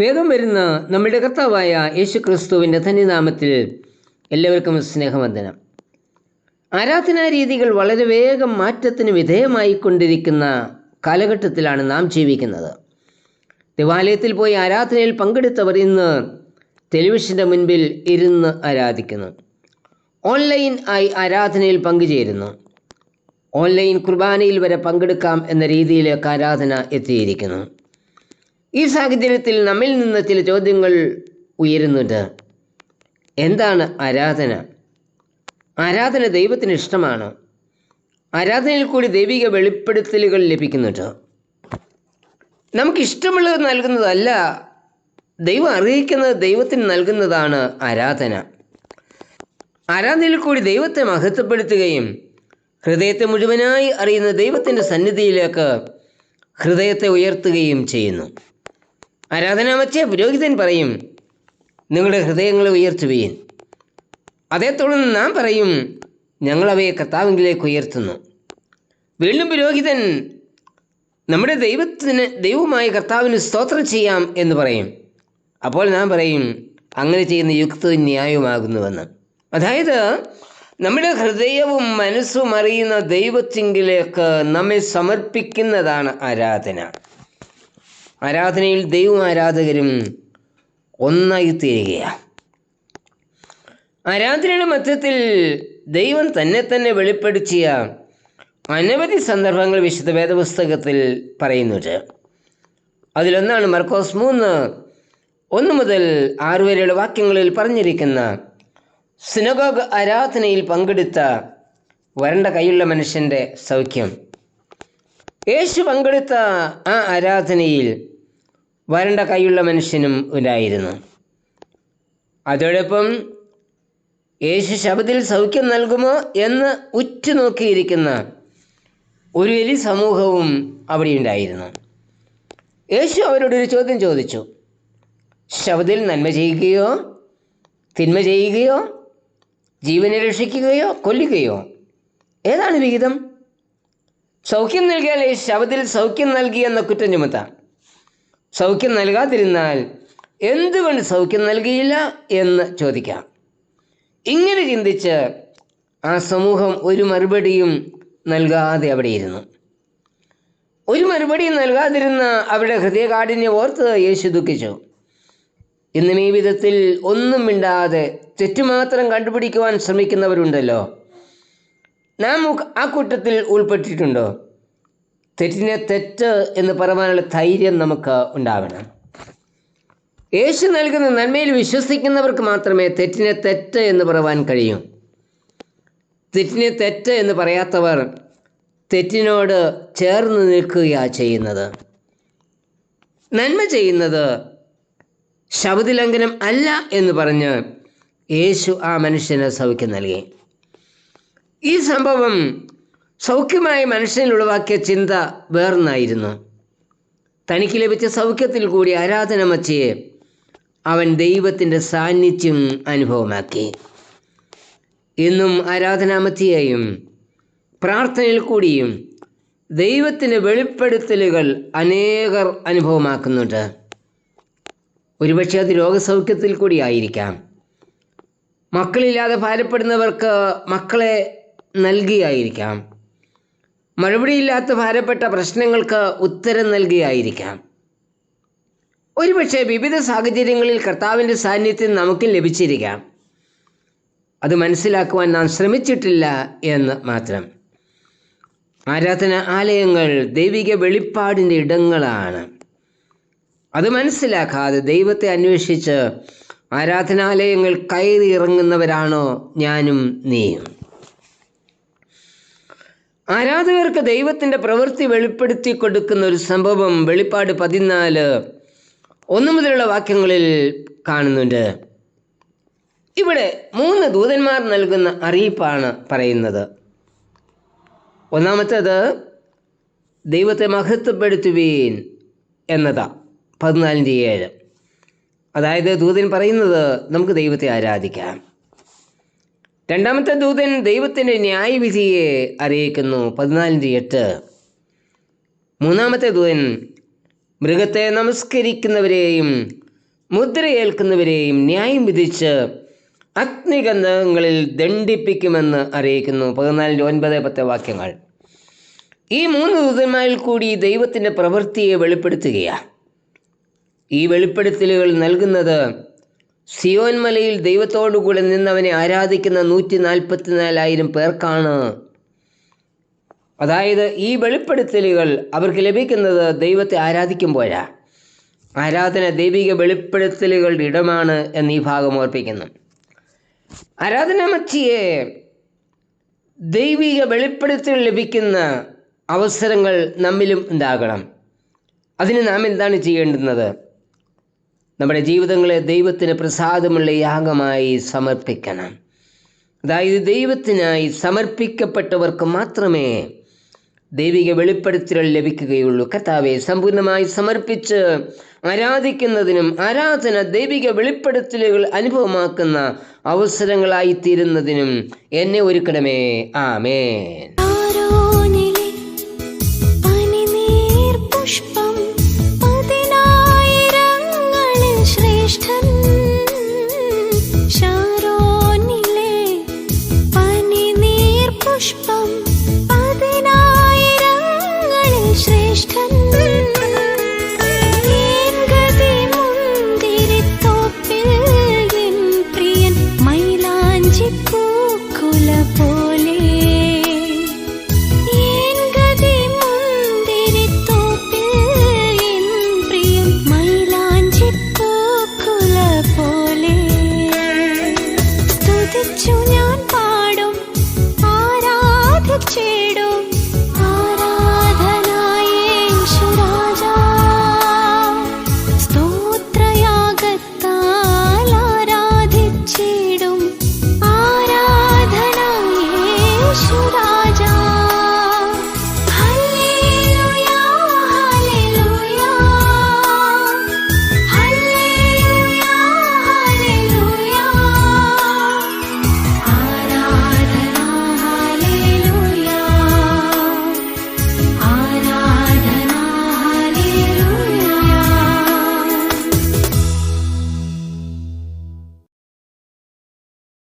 വേഗം വരുന്ന നമ്മുടെ കർത്താവായ യേശു ക്രിസ്തുവിന്റെ ധന്യനാമത്തിൽ എല്ലാവർക്കും സ്നേഹവന്ദനം. ആരാധനാ രീതികൾ വളരെ വേഗം മാറ്റത്തിന് വിധേയമായിക്കൊണ്ടിരിക്കുന്ന കാലഘട്ടത്തിലാണ് നാം ജീവിക്കുന്നത്. ദേവാലയത്തിൽ പോയി ആരാധനയിൽ പങ്കെടുത്തവർ ഇന്ന് ടെലിവിഷന്റെ മുൻപിൽ ഇരുന്ന് ആരാധിക്കുന്നു. ഓൺലൈൻ ആയി ആരാധനയിൽ പങ്കുചേരുന്നു. ഓൺലൈൻ കുർബാനയിൽ വരെ പങ്കെടുക്കാം എന്ന രീതിയിലേക്ക് ആരാധന എത്തിയിരിക്കുന്നു. ഈ സാഹചര്യത്തിൽ നമ്മിൽ നിന്ന് ചില ചോദ്യങ്ങൾ ഉയരുന്നുണ്ട്. എന്താണ് ആരാധന? ആരാധന ദൈവത്തിന് ഇഷ്ടമാണ്. ആരാധനയിൽ കൂടി ദൈവിക വെളിപ്പെടുത്തലുകൾ ലഭിക്കുന്നുണ്ട്. നമുക്കിഷ്ടമുള്ളത് നൽകുന്നതല്ല ദൈവം അറിയിക്കുന്നത് ദൈവത്തിന് നൽകുന്നതാണ് ആരാധന. ആരാധനയിൽ കൂടി ദൈവത്തെ മഹത്വപ്പെടുത്തുകയും ഹൃദയത്തെ മുഴുവനായി അറിയുന്ന ദൈവത്തിന്റെ സന്നിധിയിലേക്ക് ഹൃദയത്തെ ഉയർത്തുകയും ചെയ്യുന്നു. ആരാധനാമച്ചേ പുരോഹിതൻ പറയും നിങ്ങളുടെ ഹൃദയങ്ങളെ ഉയർത്തുവീൻ. അതേ തുടർന്ന് നാം പറയും ഞങ്ങളവയെ കർത്താവിലേക്ക് ഉയർത്തുന്നു. വീണ്ടും പുരോഹിതൻ നമ്മുടെ ദൈവത്തിന് ദൈവമായ കർത്താവിന് സ്തോത്രം ചെയ്യാം എന്ന് പറയും. അപ്പോൾ നാം പറയും അങ്ങനെ ചെയ്യുന്ന യുക്തവും ന്യായവുമാകുന്നുവെന്ന് അതായത് നമ്മുടെ ഹൃദയവും മനസ്സും അറിയുന്ന ദൈവത്തിങ്കിലേക്ക് നമ്മെ സമർപ്പിക്കുന്നതാണ് ആരാധന. ആരാധനയിൽ ദൈവം ആരാധകരും ഒന്നായി തീരുകയാണ്. ആരാധനയുടെ മധ്യത്തിൽ ദൈവം തന്നെ തന്നെ വെളിപ്പെടുത്തിയ അനവധി സന്ദർഭങ്ങൾ വിശുദ്ധ വേദപുസ്തകത്തിൽ പറയുന്നുണ്ട്. അതിലൊന്നാണ് മർക്കോസ് മൂന്ന് ഒന്ന് മുതൽ ആറ് വരെയുള്ള വാക്യങ്ങളിൽ പറഞ്ഞിരിക്കുന്ന സിനഗോഗ് ആരാധനയിൽ പങ്കെടുത്ത വരണ്ട കൈയുള്ള മനുഷ്യന്റെ സൗഖ്യം. യേശു പങ്കെടുത്ത ആ ആരാധനയിൽ വരണ്ട കൈയുള്ള മനുഷ്യനും ഉണ്ടായിരുന്നു. അതോടൊപ്പം യേശു ശബദിൽ സൗഖ്യം നൽകുമോ എന്ന് ഉറ്റുനോക്കിയിരിക്കുന്ന ഒരു വലിയ സമൂഹവും അവിടെ ഉണ്ടായിരുന്നു. യേശു അവരോടൊരു ചോദ്യം ചോദിച്ചു. ശബദിൽ നന്മ ചെയ്യുകയോ തിന്മ ചെയ്യുകയോ ജീവനെ രക്ഷിക്കുകയോ കൊല്ലുകയോ? ഏതാണ് വിഹിതം? സൗഖ്യം നൽകിയാൽ ശബദിൽ സൗഖ്യം നൽകി എന്ന കുറ്റം ചുമത്താം. സൗഖ്യം നൽകാതിരുന്നാൽ എന്തുകൊണ്ട് സൗഖ്യം നൽകിയില്ല എന്ന് ചോദിക്കാം. ഇങ്ങനെ ചിന്തിച്ച് ആ സമൂഹം ഒരു മറുപടിയും നൽകാതെ അവിടെ ഇരുന്നു. ഒരു മറുപടിയും നൽകാതിരുന്ന അവരുടെ ഹൃദയകാഠിന്യം ഓർത്ത് യേശു ദുഃഖിച്ചു. ഇന്നും ഈ വിധത്തിൽ ഒന്നും മിണ്ടാതെ തെറ്റുമാത്രം കണ്ടുപിടിക്കുവാൻ ശ്രമിക്കുന്നവരുണ്ടല്ലോ. നാം ആ കൂട്ടത്തിൽ ഉൾപ്പെട്ടിട്ടുണ്ടോ? തെറ്റിനെ തെറ്റ് എന്ന് പറയാനുള്ള ധൈര്യം നമുക്ക് ഉണ്ടാവണം. യേശു നൽകുന്ന നന്മയിൽ വിശ്വസിക്കുന്നവർക്ക് മാത്രമേ തെറ്റിനെ തെറ്റ് എന്ന് പറയാൻ കഴിയൂ. തെറ്റിനെ തെറ്റ് എന്ന് പറയാത്തവർ തെറ്റിനോട് ചേർന്ന് നിൽക്കുകയാണ് ചെയ്യുന്നത്. നന്മ ചെയ്യുന്നത് ശബ്ദലംഘനം അല്ല എന്ന് പറഞ്ഞ് യേശു ആ മനുഷ്യന് സൗഖ്യം നൽകി. ഈ സംഭവം സൗഖ്യമായ മനുഷ്യനിൽ ഉളവാക്കിയ ചിന്ത വേർന്നായിരുന്നു തനിക്ക് ലഭിച്ച സൗഖ്യത്തിൽ കൂടി ആരാധന മച്ചയെ അവൻ ദൈവത്തിന്റെ സാന്നിധ്യം അനുഭവമാക്കി. ഇന്നും ആരാധനാമത്തിയെയും പ്രാർത്ഥനയിൽ കൂടിയും ദൈവത്തിന്റെ വെളിപ്പെടുത്തലുകൾ അനേകർ അനുഭവമാക്കുന്നുണ്ട്. ഒരുപക്ഷെ അത് രോഗസൗഖ്യത്തിൽ കൂടി ആയിരിക്കാം. മക്കളില്ലാതെ ഭാരപ്പെടുന്നവർക്ക് മക്കളെ നൽകിയായിരിക്കാം. മറുപടിയില്ലാത്ത ഭാരപ്പെട്ട പ്രശ്നങ്ങൾക്ക് ഉത്തരം നൽകിയായിരിക്കാം. ഒരുപക്ഷെ വിവിധ സാഹചര്യങ്ങളിൽ കർത്താവിന്റെ സാന്നിധ്യം നമുക്ക് ലഭിച്ചിരിക്കാം. അത് മനസ്സിലാക്കുവാൻ നാം ശ്രമിച്ചിട്ടില്ല എന്ന് മാത്രം. ആരാധന ആലയങ്ങൾ ദൈവിക വെളിപ്പാടിന്റെ ഇടങ്ങളാണ്. അത് മനസ്സിലാക്കാതെ ദൈവത്തെ അന്വേഷിച്ച് ആരാധനാലയങ്ങൾ കയറി ഇറങ്ങുന്നവരാണോ ഞാനും നീയും? ആരാധകർക്ക് ദൈവത്തിന്റെ പ്രവൃത്തി വെളിപ്പെടുത്തി കൊടുക്കുന്ന ഒരു സംഭവം വെളിപ്പാട് പതിനാല് ഒന്ന് മുതലുള്ള വാക്യങ്ങളിൽ കാണുന്നുണ്ട്. ഇവിടെ മൂന്ന് ദൂതന്മാർ നൽകുന്ന അറിയിപ്പാണ് പറയുന്നത്. ഒന്നാമത്തേത് ദൈവത്തെ മഹത്വപ്പെടുത്തുവീൻ എന്നതാ പതിനാലിന്റെ ഏഴ്. അതായത് ദൂതൻ പറയുന്നത് നമുക്ക് ദൈവത്തെ ആരാധിക്കാം. രണ്ടാമത്തെ ദൂതൻ ദൈവത്തിന്റെ ന്യായവിധിയെ അറിയിക്കുന്നു. പതിനാലിന്റെ എട്ട്. മൂന്നാമത്തെ ദൂതൻ മൃഗത്തെ നമസ്കരിക്കുന്നവരെയും മുദ്രയേൽക്കുന്നവരെയും ന്യായം വിധിച്ച് അഗ്നിഗന്ധങ്ങളിൽ ദണ്ഡിപ്പിക്കുമെന്ന് അറിയിക്കുന്നു. പതിനാലിന്റെ ഒൻപത് പത്ത് വാക്യങ്ങൾ. ഈ മൂന്ന് ദൂതന്മാരിൽ കൂടി ദൈവത്തിന്റെ പ്രവൃത്തിയെ വെളിപ്പെടുത്തുകയാണ്. ഈ വെളിപ്പെടുത്തലുകൾ നൽകുന്നത് സിയോൻ മലയിൽ ദൈവത്തോടുകൂടെ നിന്നവനെ ആരാധിക്കുന്ന നൂറ്റി നാൽപ്പത്തിനാലായിരം പേർക്കാണ്. അതായത് ഈ വെളിപ്പെടുത്തലുകൾ അവർക്ക് ലഭിക്കുന്നത് ദൈവത്തെ ആരാധിക്കുമ്പോഴാ. ആരാധന ദൈവിക വെളിപ്പെടുത്തലുകളുടെ ഇടമാണ് എന്ന് ഈ ഭാഗം ഓർപ്പിക്കുന്നു. ആരാധന മച്ചിയെ ദൈവിക വെളിപ്പെടുത്തൽ ലഭിക്കുന്ന അവസരങ്ങൾ നമ്മിലും ഉണ്ടാകണം. അതിന് നാം എന്താണ് ചെയ്യേണ്ടുന്നത്? നമ്മുടെ ജീവിതങ്ങളെ ദൈവത്തിന് പ്രസാദമുള്ള യാഗമായി സമർപ്പിക്കണം. അതായത് ദൈവത്തിനായി സമർപ്പിക്കപ്പെട്ടവർക്ക് മാത്രമേ ദൈവിക വെളിപ്പെടുത്തലുകൾ ലഭിക്കുകയുള്ളൂ. കർത്താവെ സമ്പൂർണമായി സമർപ്പിച്ച് ആരാധിക്കുന്നതിനും ആരാധന ദൈവിക വെളിപ്പെടുത്തലുകൾ അനുഭവമാക്കുന്ന അവസരങ്ങളായി തീരുന്നതിനും എന്നെ ഒരുക്കണമേ. ആമേൻ.